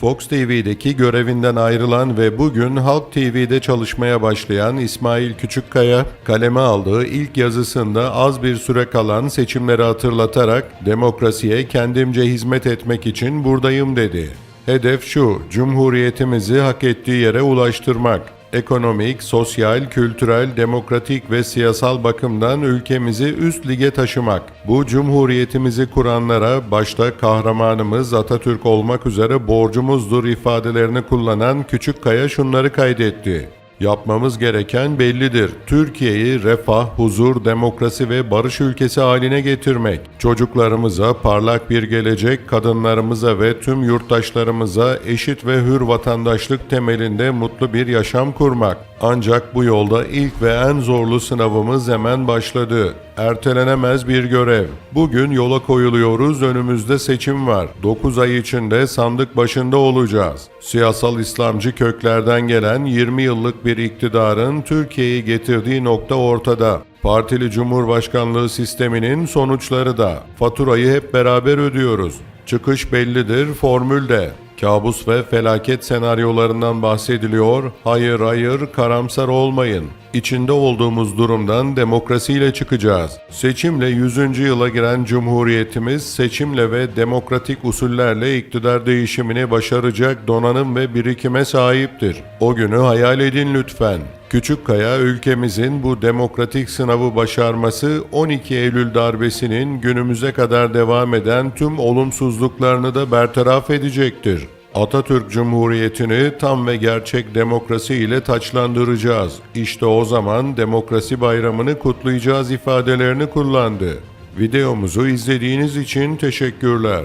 Fox TV'deki görevinden ayrılan ve bugün Halk TV'de çalışmaya başlayan İsmail Küçükkaya, kaleme aldığı ilk yazısında az bir süre kalan seçimleri hatırlatarak demokrasiye kendimce hizmet etmek için buradayım dedi. Hedef şu, Cumhuriyetimizi hak ettiği yere ulaştırmak. Ekonomik, sosyal, kültürel, demokratik ve siyasal bakımdan ülkemizi üst lige taşımak. Bu cumhuriyetimizi kuranlara başta kahramanımız Atatürk olmak üzere borcumuzdur ifadelerini kullanan Küçükkaya şunları kaydetti. Yapmamız gereken bellidir. Türkiye'yi refah, huzur, demokrasi ve barış ülkesi haline getirmek. Çocuklarımıza parlak bir gelecek, kadınlarımıza ve tüm yurttaşlarımıza eşit ve hür vatandaşlık temelinde mutlu bir yaşam kurmak. Ancak bu yolda ilk ve en zorlu sınavımız hemen başladı. Ertelenemez bir görev. Bugün yola koyuluyoruz, önümüzde seçim var. 9 ay içinde sandık başında olacağız. Siyasal İslamcı köklerden gelen 20 yıllık bir iktidarın Türkiye'yi getirdiği nokta ortada. Partili Cumhurbaşkanlığı sisteminin sonuçları da. Faturayı hep beraber ödüyoruz. Çıkış bellidir, formül de. Kabus ve felaket senaryolarından bahsediliyor. Hayır hayır karamsar olmayın. İçinde olduğumuz durumdan demokrasiyle çıkacağız. Seçimle 100. yıla giren Cumhuriyetimiz seçimle ve demokratik usullerle iktidar değişimini başaracak donanım ve birikime sahiptir. O günü hayal edin lütfen. Küçükkaya ülkemizin bu demokratik sınavı başarması 12 Eylül darbesinin günümüze kadar devam eden tüm olumsuzluklarını da bertaraf edecektir. Atatürk Cumhuriyeti'ni tam ve gerçek demokrasi ile taçlandıracağız. İşte o zaman demokrasi bayramını kutlayacağız ifadelerini kullandı. Videomuzu izlediğiniz için teşekkürler.